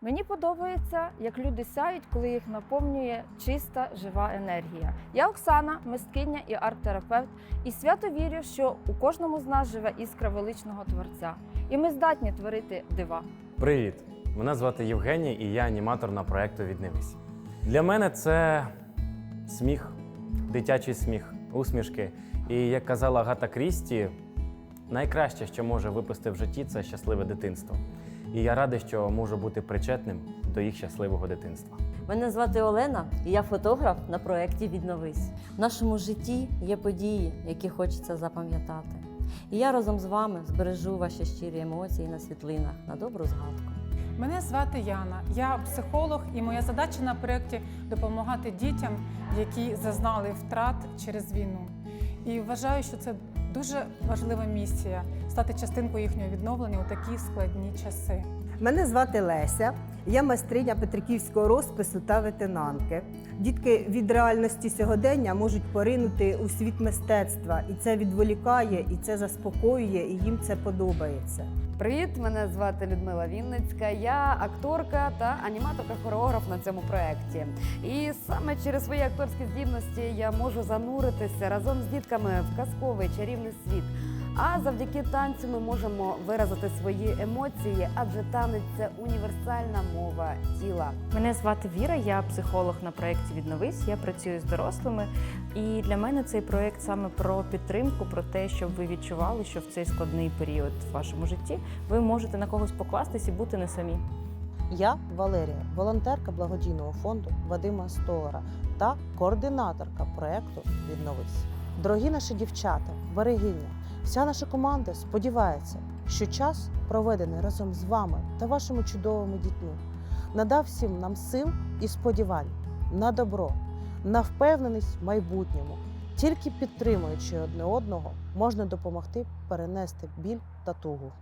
Мені подобається, як люди сяють, коли їх наповнює чиста жива енергія. Я Оксана, мисткиня і арт-терапевт, і свято вірю, що у кожному з нас живе іскра величного творця, і ми здатні творити дива. Привіт! Мене звати Євгеній і я аніматор на проєкту Віднивись. Для мене це сміх, дитячий сміх, усмішки. І як казала Гата Крісті, найкраще, що може випасти в житті, це щасливе дитинство. І я радий, що можу бути причетним до їх щасливого дитинства. Мене звати Олена, і я фотограф на проєкті Відновись. В нашому житті є події, які хочеться запам'ятати. І я разом з вами збережу ваші щирі емоції на світлинах на добру згадку. Мене звати Яна. Я психолог, і моя задача на проєкті допомагати дітям, які зазнали втрат через війну. І вважаю, що це дуже важлива місія стати частинкою їхнього відновлення у такі складні часи. Мене звати Леся, я майстриня Петриківського розпису та ветенанки. Дітки від реальності сьогодення можуть поринути у світ мистецтва, і це відволікає, і це заспокоює, і їм це подобається. Привіт, мене звати Людмила Вінницька. Я акторка та аніматорка-хореограф на цьому проєкті. І саме через свої акторські здібності я можу зануритися разом з дітками в казковий чарівний світ. А завдяки танцю ми можемо виразити свої емоції, адже танець це універсальна мова тіла. Мене звати Віра, я психолог на проєкті Відновись. Я працюю з дорослими. І для мене цей проєкт саме про підтримку, про те, щоб ви відчували, що в цей складний період в вашому житті ви можете на когось покластись і бути не самі. Я Валерія, волонтерка благодійного фонду Вадима Столара та координаторка проекту Відновись. Дорогі наші дівчата, берегиня, вся наша команда сподівається, що час, проведений разом з вами та вашими чудовими дітьми, надав всім нам сил і сподівань на добро, на впевненість в майбутньому. Тільки підтримуючи одне одного, можна допомогти перенести біль та тугу.